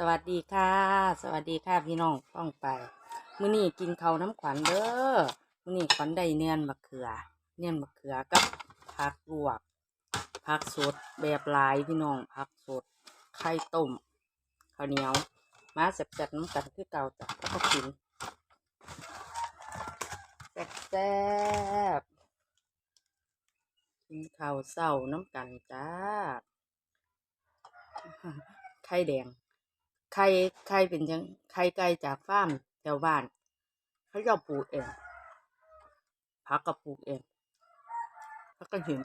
สวัสดีค่ะ สวัสดีค่ะพี่น้องฟ้องไปมื้อนี้กินข้าวน้ำขวัญเด้อมื้อนี้ขวัญได้เนียนมะเขือ เนียนมะเขือกับผักลวกผักสดแบบหลายพี่น้องผักสดไข่ต้มข้าวเหนียวมาแซ่บๆน้ำกันคือเก่าจ้ะแล้วก็กินแซ่บๆกินข้าวเศร้าน้ำกันจ้าไข่แดง ไข่ไข่เป็นจังไข่ไก่จากฟาร์มแถวบ้าน เขาจะปลูกเองผักก็ปลูกเองพักกันหิน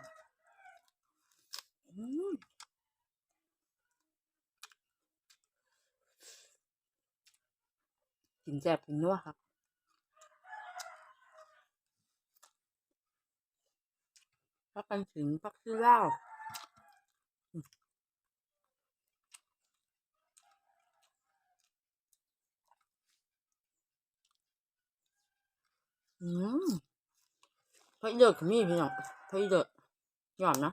อืมกินแซ่บกินนัวครับพักกันถึงพักซื้อเหล้า อืมพระเดือกมีพี่น้องพระเดือดหย่อนนะ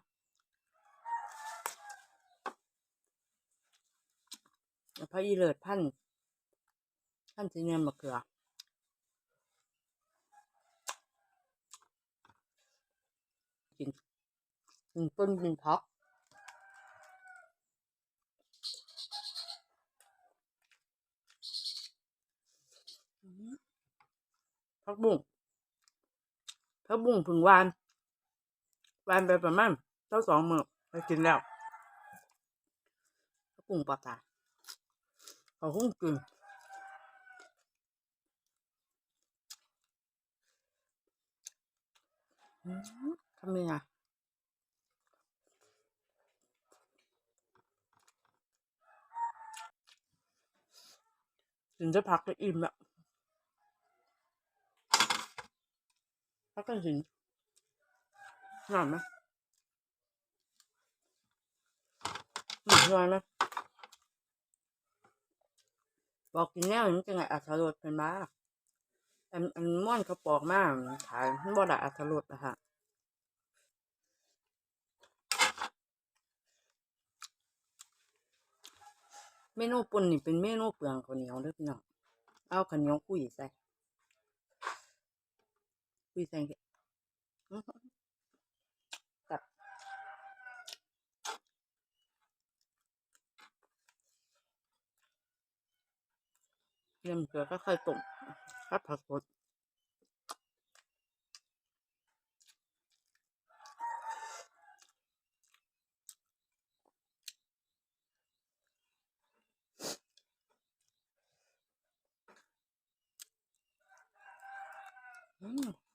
พระอีเลิศพันพันสีเนียมะเขือกินกินต้นกินพักพักบุ้ง พักบุ้งผึ่งวานวานไปประมาณเท่าสองมือไปกินแล้วพักบุ้งปลอดสาเขาหุ้งกินทำไมอะถึงจะพักก็อิ่มละ พักกันถึงหอนไหมหนอนไหมบอกกินแนวนี้จังไงอัตรสเป็นบ้าอันอันม่วนเขาปอกมากขายบ่ได้อัตรสอะคะเมนูปุ่นนี่เป็นเมนูเปลืองข้าวเหนียวเด้อพี่น้อง เอาข้าวเหนียวคุยใส่ คุยใส่เถอะอื้อหือกับเยี่ยมเกลือก็ค่อยต้มครับผักสดอืม